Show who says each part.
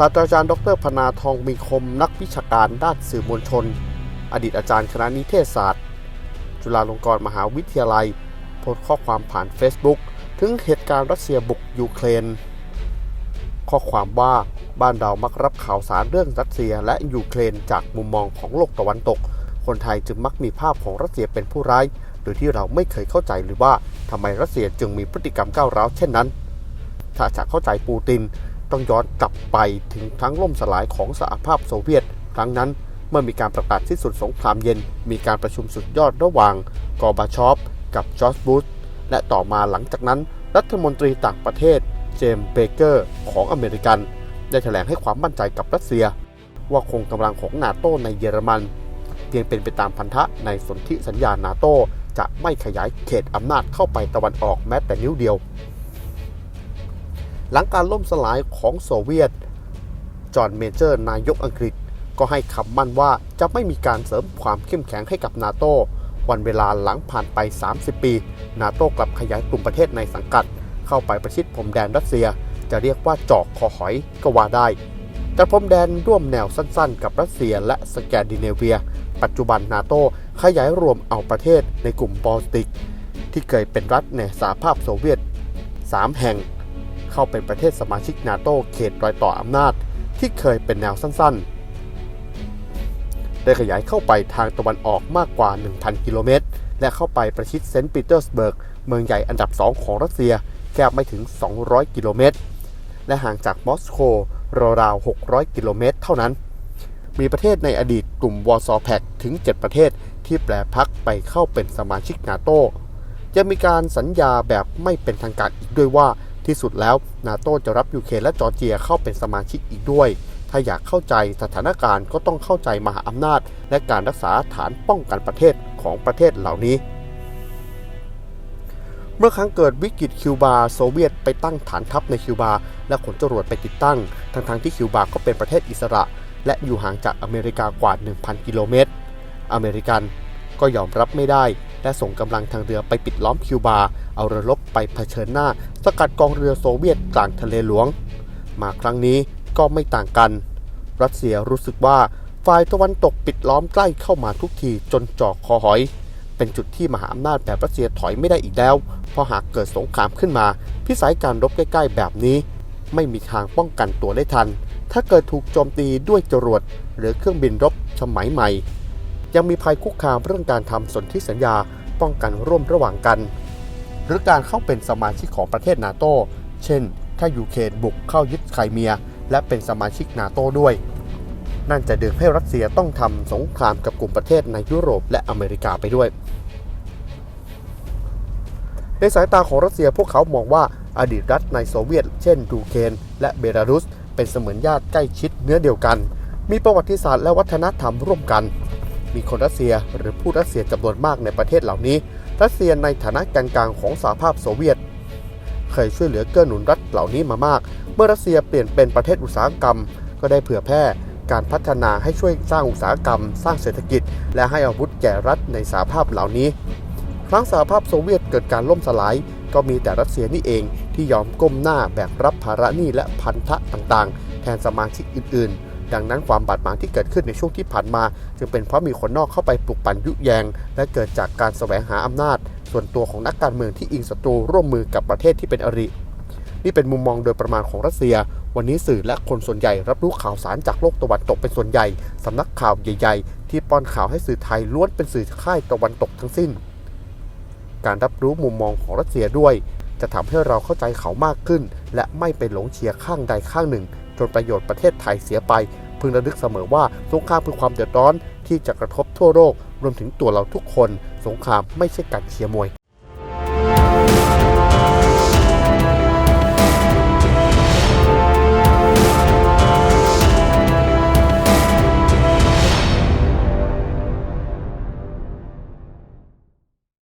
Speaker 1: ศาสตราจารย์ดรพนาทองมีคมนักวิชาการด้านสื่อมวลชน อดีตอาจารย์คณะนิเทศศาสตร์ จุฬาลงกรณ์มหาวิทยาลัยโพสต์ข้อความผ่าน Facebook ถึงเหตุการณ์รัสเซียบุกยูเครน ข้อความว่าบ้านเรามักรับข่าวสารเรื่องรัสเซียและยูเครนจากมุมมองของโลกตะวันตก คนไทยจึงมักมีภาพของรัสเซียเป็นผู้ร้าย โดยที่เราไม่เคยเข้าใจหรือว่าทำไมรัสเซียจึงมีพฤติกรรมก้าวร้าวเช่นนั้น ถ้าจะเข้าใจปูติน ต้องย้อนกลับไปถึงครั้งล่มสลายของสหภาพโซเวียตครั้งนั้นเมื่อมีการประกาศสิ้นสุดสงครามเย็น มีการประชุมสุดยอดระหว่างกอร์บาชอฟกับจอร์จบุชและต่อมาหลังจากนั้น รัฐมนตรีต่างประเทศ เจมส์เบเกอร์ของอเมริกัน ได้แถลงให้ความมั่นใจกับรัสเซีย ว่าคงกำลังของนาโตในเยอรมันเพียงเป็นไปตามพันธะในสนธิสัญญานาโตจะไม่ขยายเขตอำนาจเข้าไปตะวันออกแม้แต่นิ้วเดียว หลังการล่มสลายของโซเวียต จอห์นเมเจอร์ นายกอังกฤษ ก็ให้คำมั่นว่าจะไม่มีการเสริมความเข้มแข็งให้กับนาโตวันเวลาหลังผ่านไป 30 ปี นาโตกลับขยายกลุ่มประเทศในสังกัด เข้าไปประชิดพรมแดนรัสเซีย จะเรียกว่าจอกคอหอยก็ว่าได้ แต่พรมแดนร่วมแนวสั้นๆ กับรัสเซียและสแกนดิเนเวีย ปัจจุบันนาโตขยายรวมเอาประเทศในกลุ่มบอลติก ที่เคยเป็นรัฐในสหภาพโซเวียต 3 แห่ง เข้าเป็นประเทศสมาชิกนาโตเขตรอยต่ออำนาจ ที่เคยเป็นแนวสั้นๆ ได้ขยายเข้าไปทางตะวันออกมากกว่า 1,000 กิโลเมตร และเข้าไปประชิดเซนต์ปีเตอร์สเบิร์ก เมืองใหญ่อันดับ 2 ของรัสเซียแค่ไม่ถึง 200 กิโลเมตร และห่างจากมอสโกราวๆ600 กิโลเมตร เท่านั้น มีประเทศในอดีตกลุ่มวอร์ซอแพกถึง 7 ประเทศที่แปลพักไปเข้าเป็นสมาชิกนาโตจะมีการสัญญาแบบไม่เป็นทางการอีกด้วยว่า ที่สุดแล้วนาโตจะรับยูเครนและจอร์เจียเข้าเป็นสมาชิกอีกด้วย ถ้าอยากเข้าใจสถานการณ์ก็ต้องเข้าใจมหาอำนาจ และการรักษาฐานป้องกันประเทศของประเทศเหล่านี้ เมื่อครั้งเกิดวิกฤตคิวบาโซเวียตไปตั้งฐานทัพในคิวบา และขนจรวดไปติดตั้ง ทั้งๆที่คิวบาก็เป็นประเทศอิสระ และอยู่ห่างจากอเมริกากว่า 1,000 กิโลเมตร อเมริกันก็ยอมรับไม่ได้ และส่งกำลังทางเรือไปปิดล้อมคิวบา เอาเรือรบไปเผชิญหน้า สกัดกองเรือโซเวียตกลางทะเลหลวง มาครั้งนี้ก็ไม่ต่างกัน รัสเซียรู้สึกว่าฝ่ายตะวันตกปิดล้อมใกล้เข้ามาทุกทีจนจอกคอหอย เป็นจุดที่มหาอำนาจแบบรัสเซียถอยไม่ได้อีกแล้ว เพราะหากเกิดสงครามขึ้นมา พิสัยการรบใกล้ ๆ แบบนี้ ไม่มีทางป้องกันตัวได้ทัน ถ้าเกิดถูกโจมตีด้วยจรวดหรือเครื่องบินรบสมัยใหม่ ยังมีภัยคุกคามเรื่องการทำสนธิสัญญาป้องกันร่วมระหว่างกัน หรือการเข้าเป็นสมาชิกของประเทศนาโตเช่น ถ้ายูเครนบุกเข้ายึดไครเมีย และเป็นสมาชิกนาโตด้วย นั่นจะดึงให้รัสเซียต้องทำสงครามกับกลุ่มประเทศในยุโรปและอเมริกาไปด้วย ในสายตาของรัสเซียพวกเขามองว่าอดีตรัฐในโซเวียต เช่นยูเครนและเบลารุส เป็นเสมือนญาติใกล้ชิดเนื้อเดียวกัน มีประวัติศาสตร์และวัฒนธรรมร่วมกัน มีคนรัสเซียหรือผู้รัสเซียจำนวนมากในประเทศเหล่านี้ รัสเซียในฐานะกลางของสหภาพโซเวียต เคยช่วยเหลือเกื้อหนุนรัฐเหล่านี้มามาก เมื่อรัสเซียเปลี่ยนเป็นประเทศอุตสาหกรรม ก็ได้เผื่อแพร่การพัฒนาให้ช่วยสร้างอุตสาหกรรม สร้างเศรษฐกิจ และให้อาวุธแก่รัฐในสหภาพเหล่านี้ ครั้งสหภาพโซเวียตเกิดการล่มสลาย ก็มีแต่รัสเซียนี่เองที่ยอมก้มหน้าแบกรับภาระหนี้และพันธะต่างๆ แทนสมาชิกอื่นๆ ดังนั้นความบาดหมางที่เกิดขึ้นในช่วงที่ผ่านมา จึงเป็นเพราะมีคนนอกเข้าไปปลุกปั่นยุแยง และเกิดจากการแสวงหาอำนาจ ส่วนตัวของนักการเมืองที่อิงศัตรูร่วมมือกับประเทศที่เป็นอรินี่เป็นมุมมองโดยประมาณของรัสเซีย วันนี้สื่อและคนส่วนใหญ่รับรู้ข่าวสารจากโลกตะวันตกเป็นส่วนใหญ่ สำนักข่าวใหญ่ ๆ ที่ป้อนข่าวให้สื่อไทยล้วนเป็นสื่อค่ายตะวันตกทั้งสิ้น การรับรู้มุมมองของรัสเซียด้วย จะทำให้เราเข้าใจเขามากขึ้น และไม่ไปหลงเชียร์ข้างใดข้างหนึ่ง จนประโยชน์ประเทศไทยเสียไป พึงระลึกเสมอว่าสงครามคือความเดือดร้อนที่จะกระทบทั่วโลกรวมถึงตัวเราทุกคน สงครามไม่ใช่การเชียร์มวย